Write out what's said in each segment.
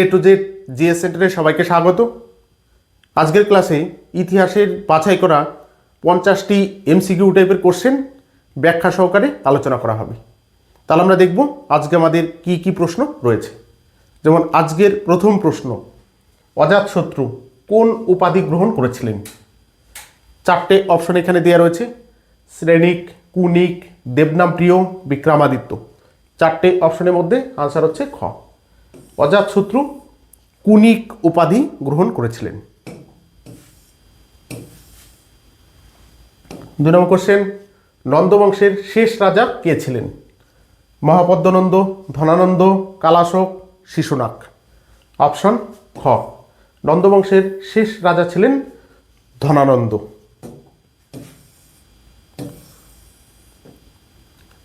A to Z GS সেন্টারে সবাইকে স্বাগত। আজকের ক্লাসে ইতিহাসের বাছাই করা পঞ্চাশটি এমসিকিউ টাইপের কোশ্চেন ব্যাখ্যা সহকারে আলোচনা করা হবে। তাহলে আমরা দেখব আজকে আমাদের কি কি প্রশ্ন রয়েছে। যেমন আজকের প্রথম প্রশ্ন অজাতশত্রু কোন উপাধি গ্রহণ করেছিলেন? চারটে অপশন এখানে দেওয়া রয়েছে, শ্রেণিক, কুনিক, দেবনাম প্রিয় বিক্রমাদিত্য। চারটে অপশনের মধ্যে আনসার হচ্ছে খ। অজাতশত্রু কুনিক উপাধি গ্রহণ করেছিলেন। দুই নম্বর কোশ্চেন নন্দবংশের শেষ রাজা কে ছিলেন? মহাপদ্মনন্দ, ধনানন্দ, কালাশোক শিশুনাক অপশন খ, নন্দবংশের শেষ রাজা ছিলেন ধনানন্দ।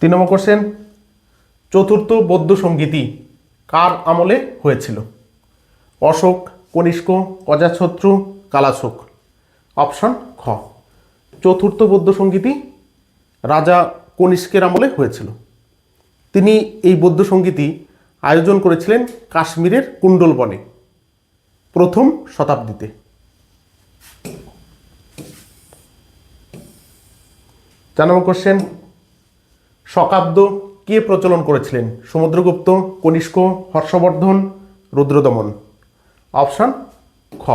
তিন নম্বর কোশ্চেন চতুর্থ বৌদ্ধ সঙ্গীতি কার আমলে হয়েছিল? অশোক, কনিষ্ক, অজাতশত্রু, কালাশোক। অপশন খ। চতুর্থ বৌদ্ধ সঙ্গীতি রাজা কনিষ্কের আমলে হয়েছিল। তিনি এই বৌদ্ধ সঙ্গীতি আয়োজন করেছিলেন কাশ্মীরের কুণ্ডলবনে, প্রথম শতাব্দীতে। চার নম্বর কোশ্চেন শকাব্দ কে প্রচলন করেছিলেন? সমুদ্রগুপ্ত, কনিষ্ক, হর্ষবর্ধন, রুদ্রদমন। অপশান খ।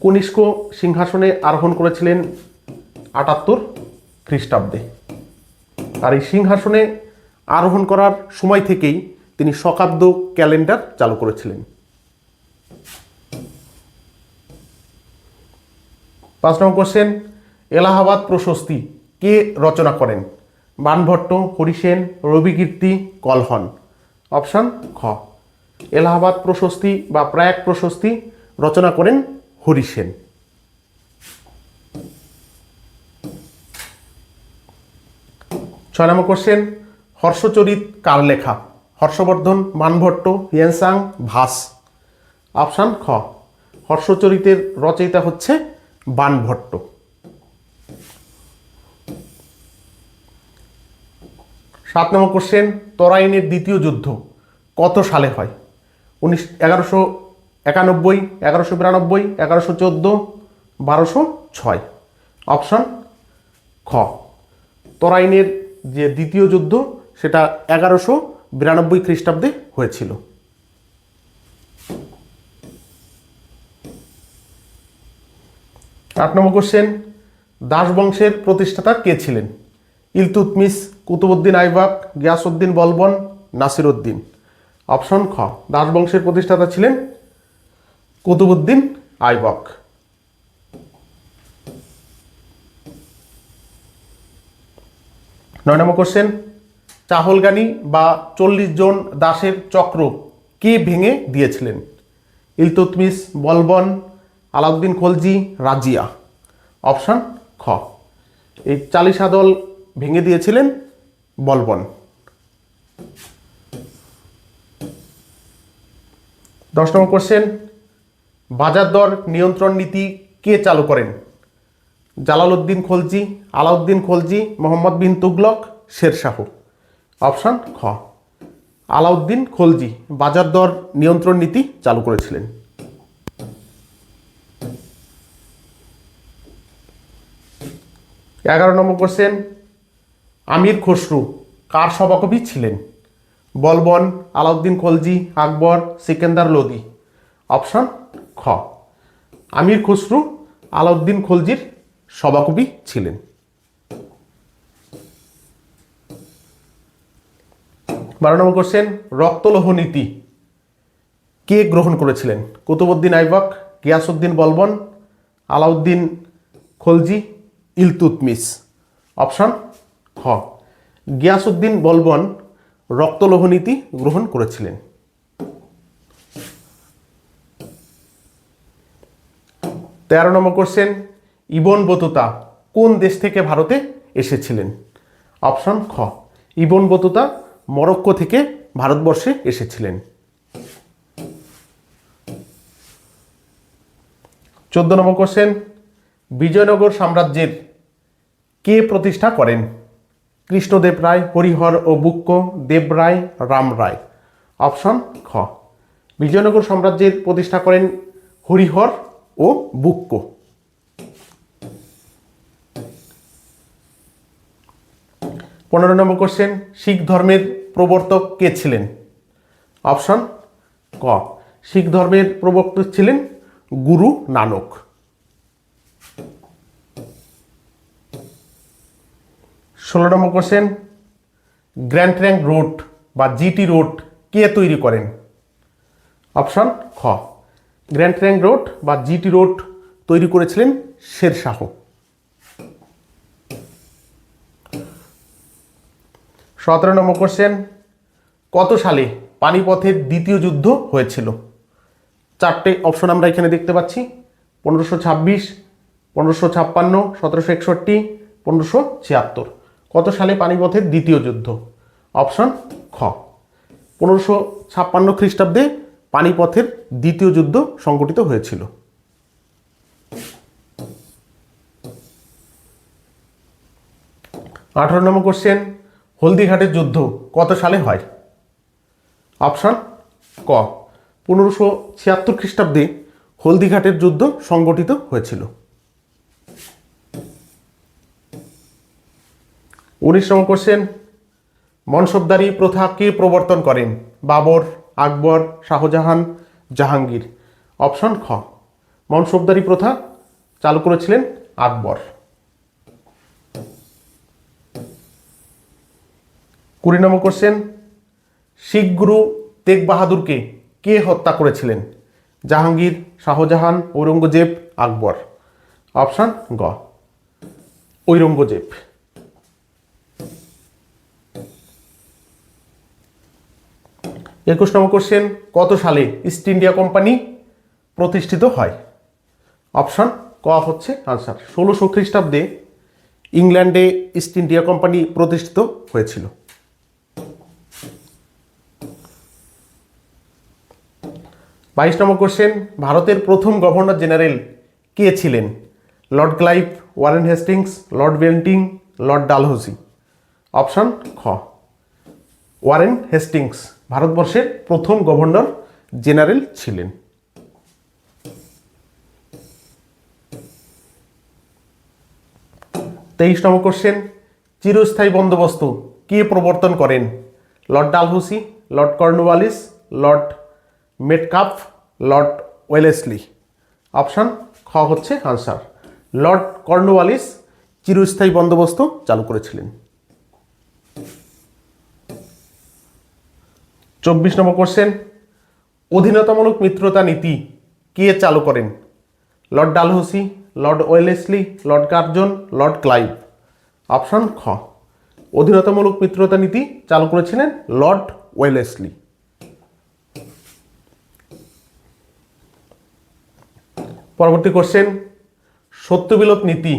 কনিষ্ক সিংহাসনে আরোহণ করেছিলেন আটাত্তর খ্রিস্টাব্দে। আর এই সিংহাসনে আরোহণ করার সময় থেকেই তিনি শকাব্দ ক্যালেন্ডার চালু করেছিলেন। পাঁচ নম্বর কোশ্চেন, এলাহাবাদ প্রশস্তি কে রচনা করেন? বানভট্ট হরিসেন রবিকীর্তি কলহন। অপশান খ এলাহাবাদ প্রশস্তি বা প্রয়াগ প্রশস্তি রচনা করেন হরিসেন ছয় নম্বর কোশ্চেন হর্ষচরিত কার লেখা হর্ষবর্ধন মানভট্ট হিয়েনসাং, ভাস। অপশান খ। হর্ষচরিতের রচয়িতা হচ্ছে বানভট্ট। সাত নম্বর কোশ্চেন তরাইনের দ্বিতীয় যুদ্ধ কত সালে হয়? উনিশ, এগারোশো একানব্বই, এগারোশো বিরানব্বই, এগারোশো চোদ্দ, বারোশো ছয়। অপশান খ। তরাইনের যে দ্বিতীয় যুদ্ধ, সেটা এগারোশো বিরানব্বই খ্রিস্টাব্দে হয়েছিল। আট নম্বর কোশ্চেন দাস বংশের প্রতিষ্ঠাতা কে ছিলেন? ইলতুতমিস কুতুবুদ্দিন আইবাক, গিয়াসউদ্দিন বলবন, নাসিরউদ্দিন। অপশন খ দাস বংশের প্রতিষ্ঠাতা ছিলেন কুতুবুদ্দিন আইবক। নয় নম্বর কোশ্চেন চাহলগানি বা চল্লিশ জন দাসের চক্র কে ভেঙে দিয়েছিলেন? ইলতুতমিস, বলবন, আলাউদ্দিন খলজি, রাজিয়া। অপশান খ, এই চালিশা দল ভেঙে দিয়েছিলেন বলবন। দশ নম্বর কোশ্চেন বাজার দর নিয়ন্ত্রণ নীতি কে চালু করেন? জালালউদ্দিন খলজি, আলাউদ্দিন খলজি, মোহাম্মদ বিন তুগলক শেরশাহ অপশান খ, আলাউদ্দিন খলজি, বাজার দর নিয়ন্ত্রণ নীতি চালু করেছিলেন। এগারো নম্বর কোশ্চেন আমির খসরু, কার সভাকবি ছিলেন? বলবন, আলাউদ্দিন খলজি, আকবর, সিকেন্দার লোদি অপশন, খ। আমির খসরু, আলাউদ্দিন খলজির সভাকবি ছিলেন। বারো নম্বর কোশ্চেন রক্তলোহ নীতি। কে গ্রহণ করেছিলেন? কুতুবুদ্দিন আইবক, গিয়াসউদ্দিন বলবন, আলাউদ্দিন খলজি ইলতুতমিস অপশন খ গিয়াসউদ্দিন বলবন রক্তলোহ নীতি গ্রহণ করেছিলেন। তেরো নম্বর কোশ্চেন ইবন বতুতা কোন দেশ থেকে ভারতে এসেছিলেন? অপশন খ, ইবন বতুতা মরক্কো থেকে ভারতবর্ষে এসেছিলেন। চোদ্দ নম্বর কোশ্চেন বিজয়নগর সাম্রাজ্যের কে প্রতিষ্ঠা করেন? কৃষ্ণদেব রায়, হরিহর ও বুক্ক, দেব রায়, রাম রায়। অপশন খ। বিজয়নগর সাম্রাজ্যের প্রতিষ্ঠা করেন হরিহর ও বুক্ক। পনেরো নম্বর কোশ্চেন শিখ ধর্মের প্রবর্তক কে ছিলেন? অপশন ক। শিখ ধর্মের প্রবর্তক ছিলেন গুরু নানক। ষোলো নম্বর কোশ্চেন গ্র্যান্ড ট্র্যাঙ্ক রোড বা জিটি রোড কে তৈরি করেন? অপশন খ. গ্র্যান্ড ট্র্যাঙ্ক রোড বা জিটি রোড তৈরি করেছিলেন শেরশাহ সতেরো নম্বর কোশ্চেন কত সালে পানিপথের দ্বিতীয় যুদ্ধ হয়েছিল? চারটে অপশন আমরা এখানে দেখতে পাচ্ছি। পনেরোশো ছাব্বিশ, পনেরোশো ছাপ্পান্ন, সতেরোশো একষট্টি, পনেরোশো ছিয়াত্তর। কত সালে পানিপথের দ্বিতীয় যুদ্ধ? অপশন খ। পনেরোশো ছাপ্পান্ন খ্রিস্টাব্দে পানিপথের দ্বিতীয় যুদ্ধ সংগঠিত হয়েছিল। আঠারো নম্বর কোশ্চেন হলদিঘাটের যুদ্ধ কত সালে হয়? অপশন ক। পনেরোশো ছিয়াত্তর খ্রিস্টাব্দে হলদিঘাটের যুদ্ধ সংগঠিত হয়েছিল। উনিশ নম্বর কোশ্চেন মনসবদারি প্রথা কে প্রবর্তন করেন? বাবর, আকবর, শাহজাহান, জাহাঙ্গীর। অপশন খ মনসবদারি প্রথা চালু করেছিলেন আকবর। কুড়ি নম্বর কোশ্চেন শিখ গুরু তেগ বাহাদুরকে কে হত্যা করেছিলেন? জাহাঙ্গীর, শাহজাহান, ঔরঙ্গজেব, আকবর। অপশান গ, ঔরঙ্গজেব। একুশ নম্বর কোশ্চেন কত সালে ইস্ট ইন্ডিয়া কোম্পানি প্রতিষ্ঠিত হয়? অপশন ক হচ্ছে আনসার ষোলোশো খ্রিস্টাব্দে ইংল্যান্ডে ইস্ট ইন্ডিয়া কোম্পানি প্রতিষ্ঠিত হয়েছিল। বাইশ নম্বর কোশ্চেন ভারতের প্রথম গভর্নর জেনারেল কে ছিলেন? Lord Clive, Warren Hastings, Lord Bentinck, Lord Dalhousie. Option খ। Warren Hastings. ভারতবর্ষের প্রথম গভর্নর জেনারেল ছিলেন। তেইশ নম্বর কোশ্চেন চিরস্থায়ী বন্দোবস্ত কে প্রবর্তন করেন? Lord Dalhousie, Lord Cornwallis, Lord Metcalfe Lord Wellesley. Option খ হচ্ছে আনসার লর্ড কর্নওয়ালিস চিরস্থায়ী বন্দোবস্ত চালু করেছিলেন। চব্বিশ নম্বর কোশ্চেন অধীনতামূলক মিত্রতা নীতি কে চালু করেন? Lord Dalhousie Lord Wellesley Lord Curzon Lord Clive option খ অধীনতামূলক মিত্রতা নীতি চালু করেছিলেন লর্ড ওয়েলেসলি পরবর্তী কোশ্চেন সত্যবিলোপ নীতি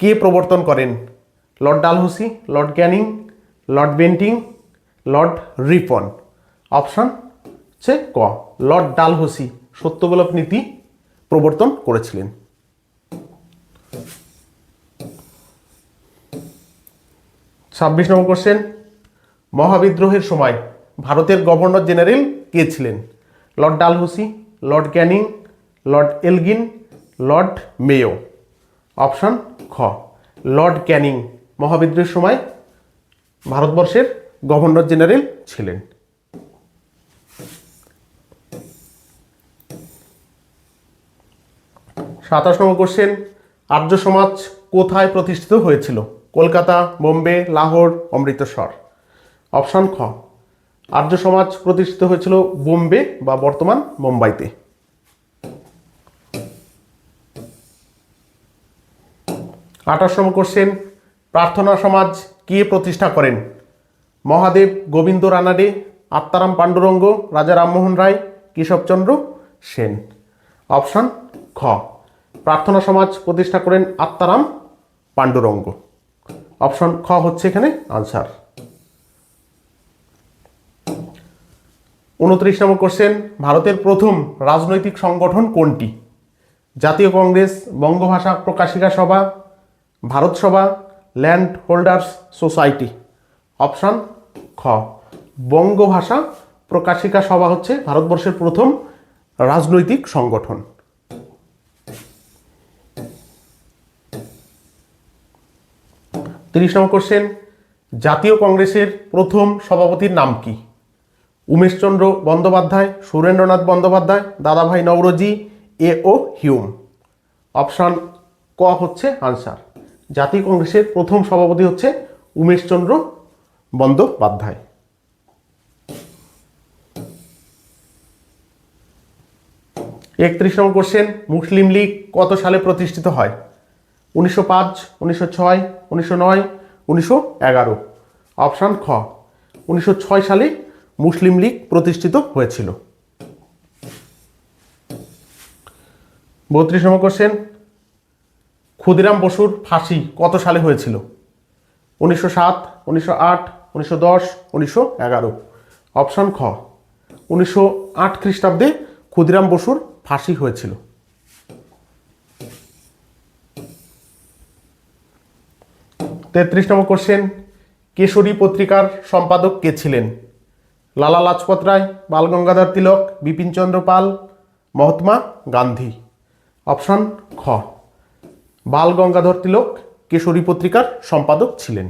কে প্রবর্তন করেন? Lord Dalhousie Lord Canning Lord Bentinck Lord Ripon. Option হচ্ছে ক। লর্ড ডালহৌসি সত্যবিলোপ নীতি প্রবর্তন করেছিলেন। ছাব্বিশ নম্বর কোশ্চেন মহাবিদ্রোহের সময় ভারতের গভর্নর জেনারেল কে ছিলেন? Lord Dalhousie, Lord Canning, Lord Elgin, Lord Mayo. Option খ। লর্ড ক্যানিং, মহাবিদ্রোহের সময় ভারতবর্ষের গভর্নর জেনারেল ছিলেন। সাতাশ নম্বর কোশ্চেন, আর্য সমাজ কোথায় প্রতিষ্ঠিত হয়েছিল? কলকাতা, বোম্বে, লাহোর, অমৃতসর। অপশান খ, আর্য সমাজ প্রতিষ্ঠিত হয়েছিল বোম্বে বা বর্তমান মুম্বাইতে। আঠাশ নম্বর কোশ্চেন, প্রার্থনা সমাজ কে প্রতিষ্ঠা করেন? মহাদেব, গোবিন্দ রানাডে, আত্মারাম পাণ্ডুরঙ্গ, রাজা রামমোহন রায় কেশবচন্দ্র সেন। অপশন খ। প্রার্থনা সমাজ প্রতিষ্ঠা করেন আত্মারাম পাণ্ডুরঙ্গ। অপশন খ হচ্ছে এখানে আনসার। উনত্রিশ নম্বর কোশ্চেন, ভারতের প্রথম রাজনৈতিক সংগঠন কোনটি? জাতীয় কংগ্রেস, বঙ্গভাষা প্রকাশিকা সভা, ভারত সভা, ল্যান্ড হোল্ডার্স সোসাইটি। অপশান খ। বঙ্গভাষা প্রকাশিকা সভা হচ্ছে ভারতবর্ষের প্রথম রাজনৈতিক সংগঠন। তিরিশ নম্বর কোশ্চেন জাতীয় কংগ্রেসের প্রথম সভাপতির নাম কি? Umeshchandra Bandyopadhyay, Surendranath Bandyopadhyay, Dadabhai Naoroji, A O Hume. Option ক হচ্ছে আনসার। জাতীয় কংগ্রেসের প্রথম সভাপতি হচ্ছে উমেশচন্দ্র বন্দ্যোপাধ্যায়। একত্রিশ নম্বর কোশ্চেন মুসলিম লীগ কত সালে প্রতিষ্ঠিত হয়? উনিশশো পাঁচ, উনিশশো ছয়, উনিশশো নয়, উনিশশো এগারো। অপশান খ, উনিশশো ছয় সালে মুসলিম লীগ প্রতিষ্ঠিত হয়েছিল। বত্রিশ নম্বর কোশ্চেন ক্ষুদিরাম বসুর ফাঁসি কত সালে হয়েছিল? উনিশশো সাত, উনিশশো আট উনিশশো দশ, উনিশশো এগারো। অপশান খ। উনিশশো আট খ্রিস্টাব্দে ক্ষুদিরাম বসুর ফাঁসি হয়েছিল। তেত্রিশ নম্বর কোশ্চেন কেশরী পত্রিকার সম্পাদক কে ছিলেন? লালা লাজপত রায়, বাল গঙ্গাধর তিলক বিপিনচন্দ্র পাল, মহাত্মা গান্ধী। অপশান খ। বাল গঙ্গাধর তিলক কেশরী পত্রিকার সম্পাদক ছিলেন।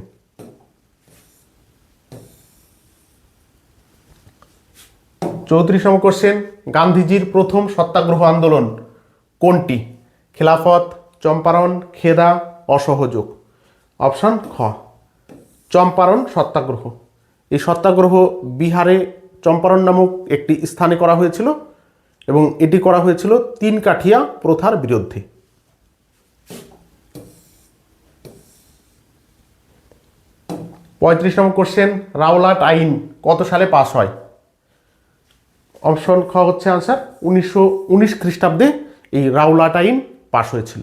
চৌত্রিশ নম্বর কোশ্চেন গান্ধীজির প্রথম সত্যাগ্রহ আন্দোলন। কোনটি? খেলাফত, চম্পারণ, খেদা, অসহযোগ। অপশান খ। চম্পারণ সত্যাগ্রহ। এই সত্যাগ্রহ বিহারে চম্পারণ নামক একটি স্থানে করা হয়েছিল এবং এটি করা হয়েছিল তিন কাঠিয়া প্রথার বিরুদ্ধে। পঁয়ত্রিশ নম্বর কোশ্চেন রাওলাট আইন কত সালে পাস হয়? অপশন খ হচ্ছে আনসার উনিশশো উনিশ খ্রিস্টাব্দে এই রাওলাট আইন পাশ হয়েছিল।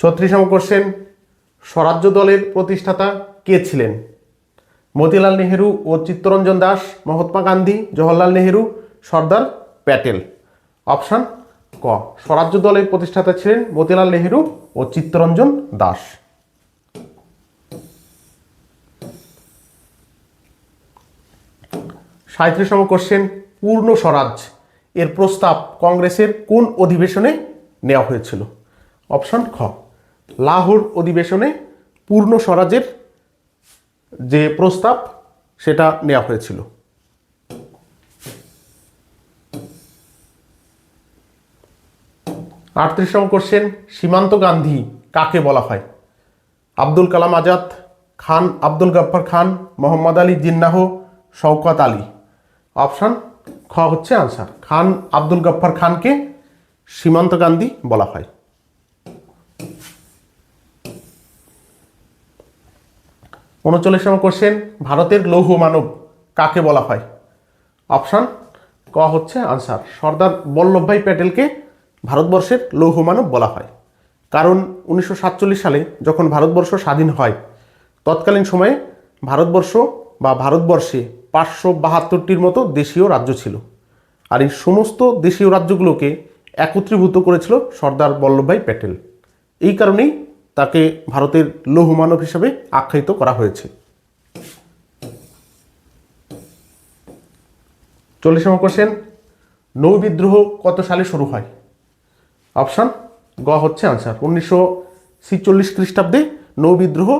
ছত্রিশ নম্বর কোশ্চেন স্বরাজ্য দলের প্রতিষ্ঠাতা কে ছিলেন? মতিলাল নেহেরু ও চিত্তরঞ্জন দাস, মহাত্মা গান্ধী, জওহরলাল নেহেরু, সর্দার প্যাটেল। অপশান ক, স্বরাজ্য দলের প্রতিষ্ঠাতা ছিলেন মতিলাল নেহেরু ও চিত্তরঞ্জন দাস। সাঁত্রিশ নম্বর কোশ্চেন পূর্ণ স্বরাজ। এর প্রস্তাব কংগ্রেসের কোন অধিবেশনে নেওয়া হয়েছিল? অপশন খ, লাহোর অধিবেশনে পূর্ণ স্বরাজের যে প্রস্তাব, সেটা নেওয়া হয়েছিল। আটত্রিশ নম্বর কোশ্চেন সীমান্ত গান্ধী কাকে বলা হয়? আব্দুল কালাম আজাদ, খান আব্দুল গফ্ফর খান, মোহাম্মদ আলী জিন্নাহ, শওকত আলী। অপশান খ হচ্ছে আনসার। খান আব্দুল গফ্ফার খানকে সীমান্ত গান্ধী বলা হয়। উনচল্লিশ নম্বর কোশ্চেন ভারতের লৌহ মানব কাকে বলা হয়? অপশান ক হচ্ছে আনসার, সর্দার বল্লভভাই প্যাটেলকে ভারতবর্ষের লৌহ মানব বলা হয়। কারণ উনিশশো সাতচল্লিশ সালে যখন ভারতবর্ষ স্বাধীন হয়, তৎকালীন সময়ে ভারতবর্ষ বা ভারতবর্ষে পাঁচশো বাহাত্তরটির মতো দেশীয় রাজ্য ছিল। আর এই সমস্ত দেশীয় রাজ্যগুলোকে একত্রীভূত করেছিল সর্দার বল্লভভাই প্যাটেল। এই কারণেই তাকে ভারতের লৌহ মানব হিসেবে আখ্যায়িত করা হয়েছে। চল্লিশ নম্বর কোশ্চেন নৌ বিদ্রোহ কত সালে শুরু হয়? অপশান গ হচ্ছে আনসার উনিশশো ছিচল্লিশ খ্রিস্টাব্দে নৌ বিদ্রোহ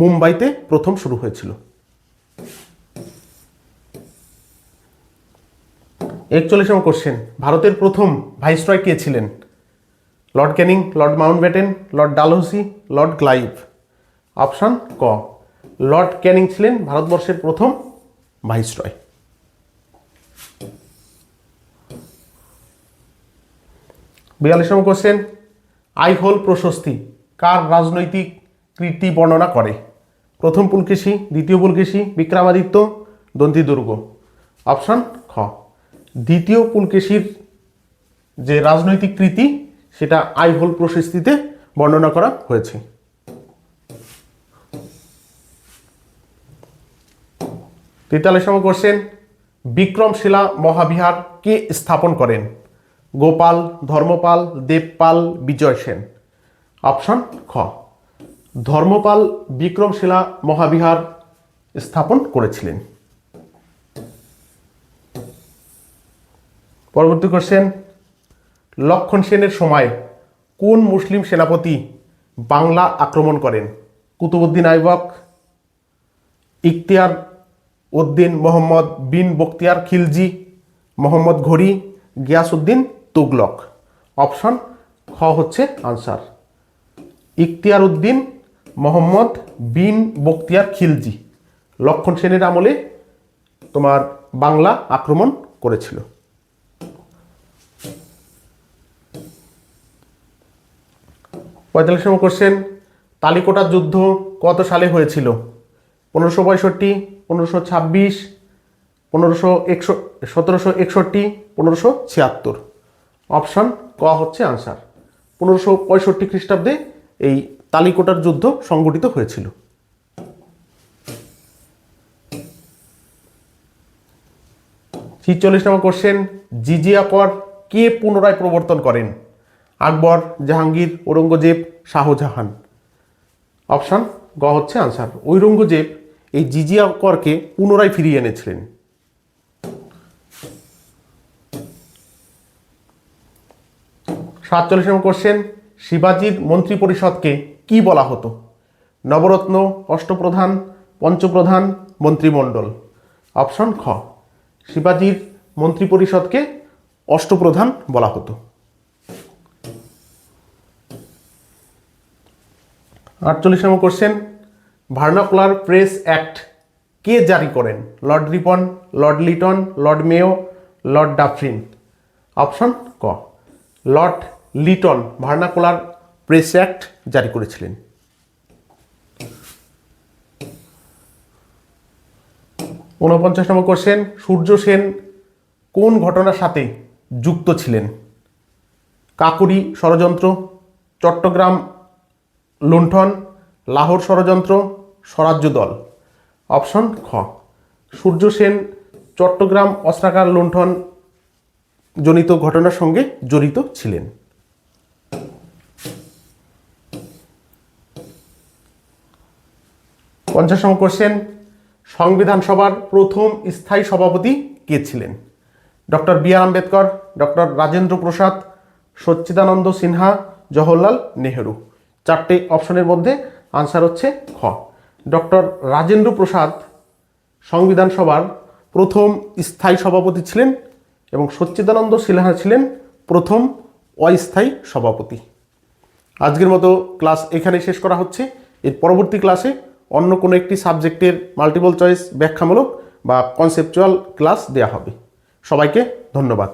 মুম্বাইতে প্রথম শুরু হয়েছিল। একচল্লিশ নম্বর কোশ্চেন ভারতের প্রথম ভাইসরয় কে ছিলেন? Lord Canning Lord Mountbatten Lord Dalhousie Lord Clive option ক লর্ড ক্যানিং ছিলেন ভারতবর্ষের প্রথম ভাইসরয় বিয়াল্লিশ নম্বর কোশ্চেন আইহোল প্রশস্তি। কার রাজনৈতিক কীর্তি বর্ণনা করে? প্রথম পুলকেশী, দ্বিতীয় পুলকেশী, বিক্রমাদিত্য, দন্তি দুর্গ। অপশান খ দ্বিতীয় পুলকেশীর যে রাজনৈতিক কৃতি, সেটা আইহোল প্রশস্তিতে বর্ণনা করা হয়েছে। তেতাল্লিশ নম্বর কোশ্চেন বিক্রমশিলা মহাবিহার কে স্থাপন করেন? গোপাল, ধর্মপাল, দেবপাল, বিজয় সেন। অপশন খ। ধর্মপাল বিক্রমশিলা মহাবিহার স্থাপন করেছিলেন। পরবর্তী কোশ্চেন লক্ষণ সেনের সময় কোন মুসলিম সেনাপতি বাংলা আক্রমণ করেন? কুতুবুদ্দিন আইবক, ইখতিয়ার উদ্দিন মোহাম্মদ বিন বখতিয়ার খিলজি, মোহাম্মদ ঘড়ি, গিয়াসউদ্দিন তুগলক। অপশন খ হচ্ছে আনসার ইখতিয়ার উদ্দিন মোহাম্মদ বিন বখতিয়ার খিলজি। লক্ষণ সেনের আমলে তোমার বাংলা আক্রমণ করেছিল। পঁয়তাল্লিশ নম্বর কোশ্চেন তালিকোটার যুদ্ধ কত সালে হয়েছিল? পনেরোশো পঁয়ষট্টি, পনেরোশো ছাব্বিশ, পনেরোশো একশো সতেরোশো একষট্টি, পনেরোশো ছিয়াত্তর। অপশন ক হচ্ছে আনসার পনেরোশো পঁয়ষট্টি খ্রিস্টাব্দে এই তালিকোটার যুদ্ধ সংগঠিত হয়েছিল। ছিচল্লিশ নম্বর কোশ্চেন জিজিয়া কর কে পুনরায় প্রবর্তন করেন? আকবর, জাহাঙ্গীর, ঔরঙ্গজেব, শাহজাহান। অপশন, গ হচ্ছে আনসার ঔরঙ্গজেব এই জিজিয়া করকে পুনরায় ফিরিয়ে এনেছিলেন। সাতচল্লিশ নম্বর কোশ্চেন শিবাজির মন্ত্রী পরিষদকে কি বলা হতো? নবরত্ন, অষ্টপ্রধান, পঞ্চপ্রধান, মন্ত্রিমণ্ডল। অপশন, খ, শিবাজির মন্ত্রী পরিষদকে অষ্টপ্রধান বলা হতো। আটচল্লিশ নম্বর কোশ্চেন ভার্নাকুলার প্রেস অ্যাক্ট কে জারি করেন? Lord Ripon Lord Lytton Lord Mayo Lord Dufferin option ক Lord Lytton vernacular press act জারি করেছিলেন। ঊনপঞ্চাশ নম্বর কোশ্চেন সূর্য সেন কোন ঘটনার সাথে যুক্ত ছিলেন? কাকুরি ষড়যন্ত্র, চট্টগ্রাম লুণ্ঠন, লাহোর ষড়যন্ত্র, স্বরাজ্য দল। অপশন খ। সূর্য সেন, চট্টগ্রাম অস্ত্রাকার লুণ্ঠন জনিত ঘটনার সঙ্গে জড়িত ছিলেন। পঞ্চাশ নম্বর কোশ্চেন সংবিধান সভার প্রথম স্থায়ী সভাপতি কে ছিলেন? Doctor B R Ambedkar doctor Rajendra Prasad, Sachchidananda Sinha, Jawaharlal Nehru. চারটে অপশনের মধ্যে আনসার হচ্ছে খ। ডক্টর রাজেন্দ্র প্রসাদ সংবিধান সভার প্রথম স্থায়ী সভাপতি ছিলেন এবং সচ্চিদানন্দ সিনহা ছিলেন প্রথম অস্থায়ী সভাপতি। আজকের মতো ক্লাস এখানে শেষ করা হচ্ছে। এর পরবর্তী ক্লাসে অন্য কোনো একটি সাবজেক্টের মাল্টিপল চয়েস ব্যাখ্যামূলক বা কনসেপচুয়াল ক্লাস দেওয়া হবে। সবাইকে ধন্যবাদ।